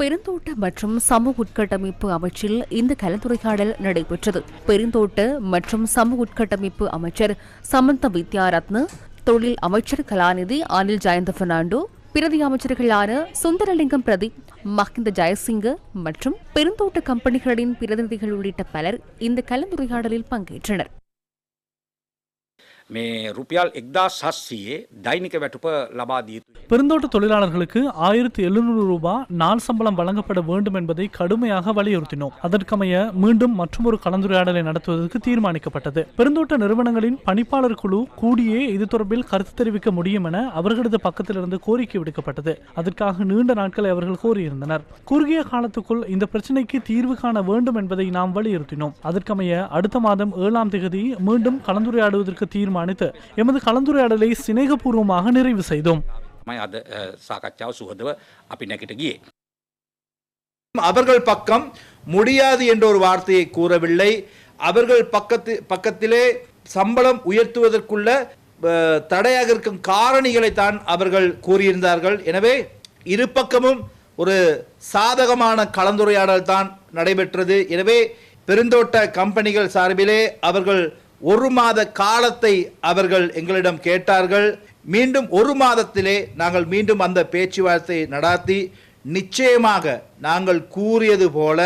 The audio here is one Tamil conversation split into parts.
பெருந்தோட்ட மற்றும் சமூக உட்கட்டமைப்பு அமைச்சில் இந்த கலந்துரையாடல் நடைபெற்றது. பெருந்தோட்ட மற்றும் சமூக உட்கட்டமைப்பு அமைச்சர் சமந்த வித்யாரத்ன தொழில் அமைச்சர் கலாநிதி அனில் ஜெயந்த பெர்னாண்டோ பிரதி அமைச்சர்களான சுந்தரலிங்கம் பிரதீப் மஹிந்த ஜெயசிங்க மற்றும் பெருந்தோட்ட கம்பெனிகளின் பிரதிநிதிகள் உள்ளிட்ட பலர் இந்த கலந்துரையாடலில் பங்கேற்றனர். මේ රුපියල් එක්දා සස්සියේ දෛනික වැටුප ලබා දිය යුතුයි. பெருந்தோட்ட தொழிலாளர்களுக்கு ஆயிரத்தி எழுநூறு ரூபாய் நாள் சம்பளம் வழங்கப்பட வேண்டும் என்பதை கடுமையாக வலியுறுத்தினோம் அதற்கமைய மீண்டும் மற்றொரு கலந்துரையாடலை நடத்துவதற்கு தீர்மானிக்கப்பட்டது பெருந்தோட்ட நிறுவனங்களின் பணிப்பாளர் குழு கூடியே இது தொடர்பில் கருத்து தெரிவிக்க முடியும் என அவர்களது பக்கத்திலிருந்து கோரிக்கை விடுக்கப்பட்டது அதற்காக நீண்ட நாட்களை அவர்கள் கோரியிருந்தனர் குறுகிய காலத்துக்குள் இந்த பிரச்சினைக்கு தீர்வு காண வேண்டும் என்பதை நாம் வலியுறுத்தினோம் அதற்கமைய அடுத்த மாதம் ஏழாம் தேதி மீண்டும் கலந்துரையாடுவதற்கு தீர்மானித்து எமது கலந்துரையாடலை சிநேகபூர்வமாக நிறைவு செய்தோம் මයි අද අ, සාකච්ඡාව සුහදව අපි නැකිට ගියේ. அவர்கள் பக்கம் முடியாது என்ற ஒரு வார்த்தையை கூறவில்லை அவர்கள் பக்கத்து பக்கத்திலே சம்பளம் உயர்த்துவதற்குள்ள அஹ், தடையாக இருக்கும் காரணிகளை தான் அவர்கள் கூறியிருந்தார்கள் எனவே இரு பக்கமும் ஒரு சாதகமான கலந்துரையாடல் தான் நடைபெற்றது எனவே பெருந்தோட்ட கம்பெனிகள் சார்பிலே அவர்கள் ஒரு மாத காலத்தை அவர்கள் எங்களிடம் கேட்டார்கள். மீண்டும் ஒரு மாதத்திலே நாங்கள் மீண்டும் அந்த பேச்சுவார்த்தை நடாத்தி நிச்சயமாக நாங்கள் கூறியது போல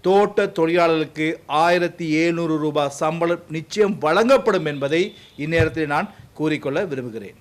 தோட்ட தொழிலாளர்களுக்கு ஆயிரத்தி எழுநூறு ரூபாய் சம்பளம் நிச்சயம் வழங்கப்படும் என்பதை இந்நேரத்தில் நான் கூறிக்கொள்ள விரும்புகிறேன்.